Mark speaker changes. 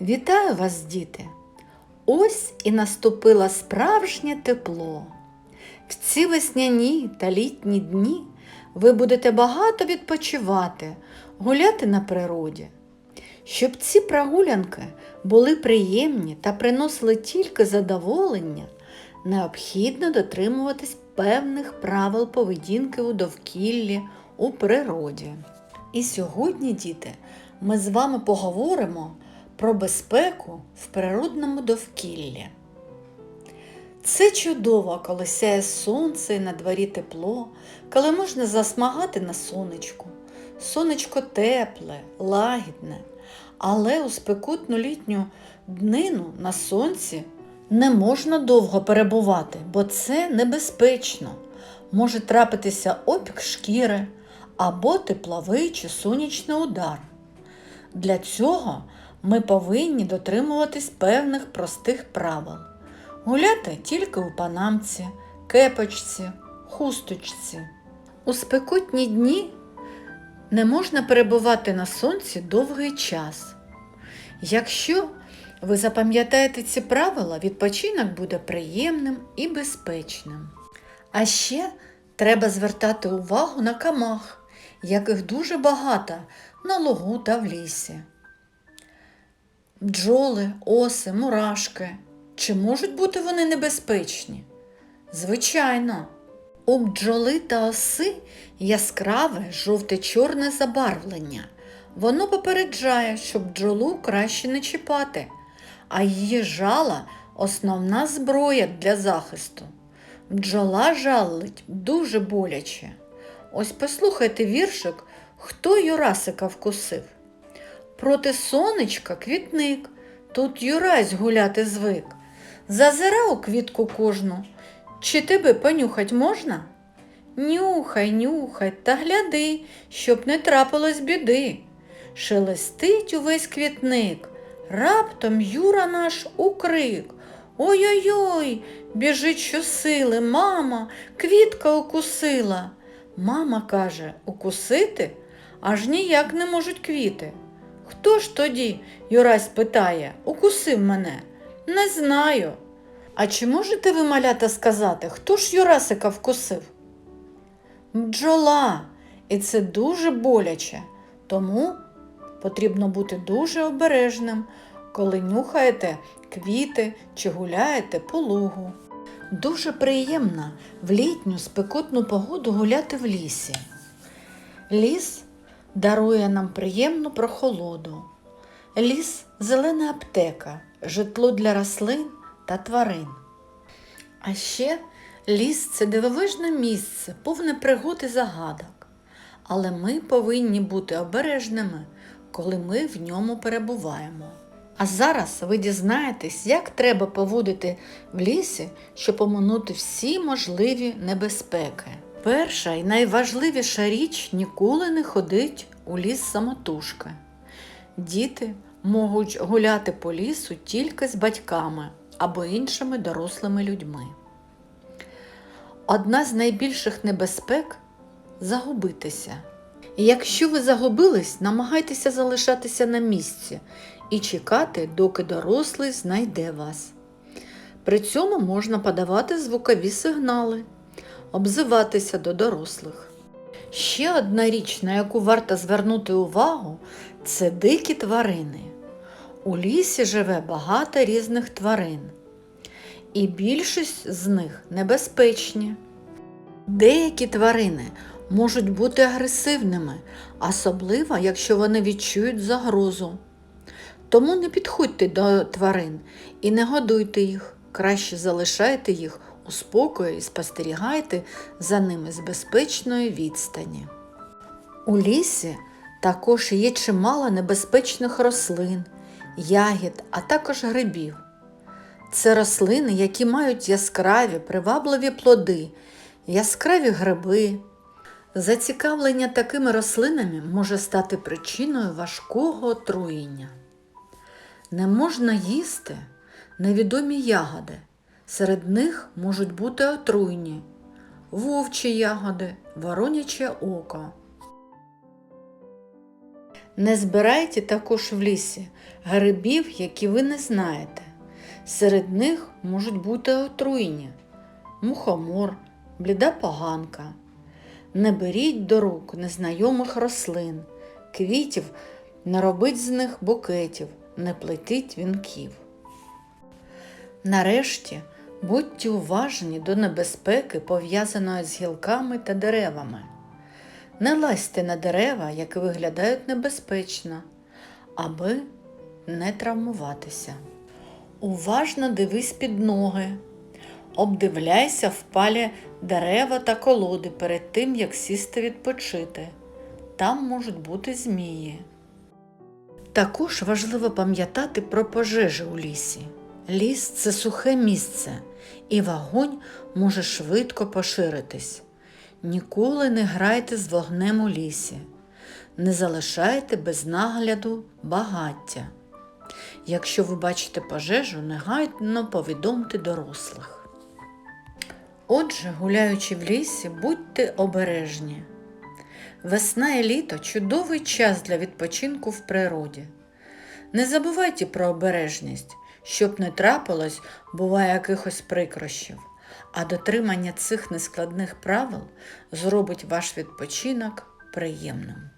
Speaker 1: Вітаю вас, діти! Ось і наступило справжнє тепло. В ці весняні та літні дні ви будете багато відпочивати, гуляти на природі. Щоб ці прогулянки були приємні та приносили тільки задоволення, необхідно дотримуватись певних правил поведінки у довкіллі, у природі. І сьогодні, діти, ми з вами поговоримо про безпеку в природному довкіллі. Це чудово, коли сяє сонце і на дворі тепло, коли можна засмагати на сонечку. Сонечко тепле, лагідне, але у спекутну літню днину на сонці не можна довго перебувати, бо це небезпечно. Може трапитися опік шкіри або тепловий чи сонячний удар. Для цього ми повинні дотримуватись певних простих правил. Гуляти тільки у панамці, кепочці, хусточці. У спекотні дні не можна перебувати на сонці довгий час. Якщо ви запам'ятаєте ці правила, відпочинок буде приємним і безпечним. А ще треба звертати увагу на камах, яких дуже багато на лугу та в лісі. Бджоли, оси, мурашки. Чи можуть бути вони небезпечні? Звичайно. У бджоли та оси яскраве жовте-чорне забарвлення. Воно попереджає, щоб бджолу краще не чіпати, а її жала основна зброя для захисту. Бджола жалить дуже боляче. Ось послухайте віршик, хто Юрасика вкусив. Проти сонечка квітник, тут Юрась гуляти звик. Зазира у квітку кожну. Чи тебе понюхать можна? Нюхай, нюхай та гляди, щоб не трапилось біди. Шелестить увесь квітник, раптом Юра наш укрик. Ой-ой-ой, біжить щосили, мама, квітка укусила. Мама каже, укусити? Аж ніяк не можуть квіти. Хто ж тоді, Юрась питає, укусив мене? Не знаю. А чи можете ви, малята, сказати, хто ж Юрасика вкусив? Бджола, і це дуже боляче, тому потрібно бути дуже обережним, коли нюхаєте квіти чи гуляєте по лугу. Дуже приємно в літню спекотну погоду гуляти в лісі. Ліс дарує нам приємну прохолоду. Ліс зелена аптека, житло для рослин та тварин. А ще ліс це дивовижне місце, повне пригод і загадок. Але ми повинні бути обережними, коли ми в ньому перебуваємо. А зараз ви дізнаєтесь, як треба поводити в лісі, щоб оминути всі можливі небезпеки. Перша і найважливіша річ ніколи не ходить у ліс самотужки. Діти можуть гуляти по лісу тільки з батьками або іншими дорослими людьми. Одна з найбільших небезпек загубитися. Якщо ви загубились, намагайтеся залишатися на місці і чекати, доки дорослий знайде вас. При цьому можна подавати звукові сигнали, обзиватися до дорослих. Ще одна річ, на яку варто звернути увагу, це дикі тварини. У лісі живе багато різних тварин, і більшість з них небезпечні. Деякі тварини можуть бути агресивними, особливо якщо вони відчують загрозу. Тому не підходьте до тварин і не годуйте їх, краще залишайте їх у спокої і спостерігайте за ними з безпечної відстані. У лісі також є чимало небезпечних рослин, ягід, а також грибів. Це рослини, які мають яскраві, привабливі плоди, яскраві гриби. Зацікавлення такими рослинами може стати причиною важкого отруєння. Не можна їсти невідомі ягоди. Серед них можуть бути отруйні, вовчі ягоди, вороняче око. Не збирайте також в лісі грибів, які ви не знаєте. Серед них можуть бути отруйні, мухомор, бліда поганка. Не беріть до рук незнайомих рослин, квітів, не робіть з них букетів, не плетіть вінків. Нарешті будьте уважні до небезпеки, пов'язаної з гілками та деревами. Не лазьте на дерева, які виглядають небезпечно, аби не травмуватися. Уважно дивись під ноги. Обдивляйся впалі дерева та колоди перед тим, як сісти відпочити. Там можуть бути змії. Також важливо пам'ятати про пожежі у лісі. Ліс це сухе місце, і вогонь може швидко поширитись. Ніколи не грайте з вогнем у лісі, не залишайте без нагляду багаття. Якщо ви бачите пожежу, негайно повідомте дорослих. Отже, гуляючи в лісі, будьте обережні. Весна і літо чудовий час для відпочинку в природі. Не забувайте про обережність, щоб не трапилось, буває якихось прикрощів, а дотримання цих нескладних правил зробить ваш відпочинок приємним.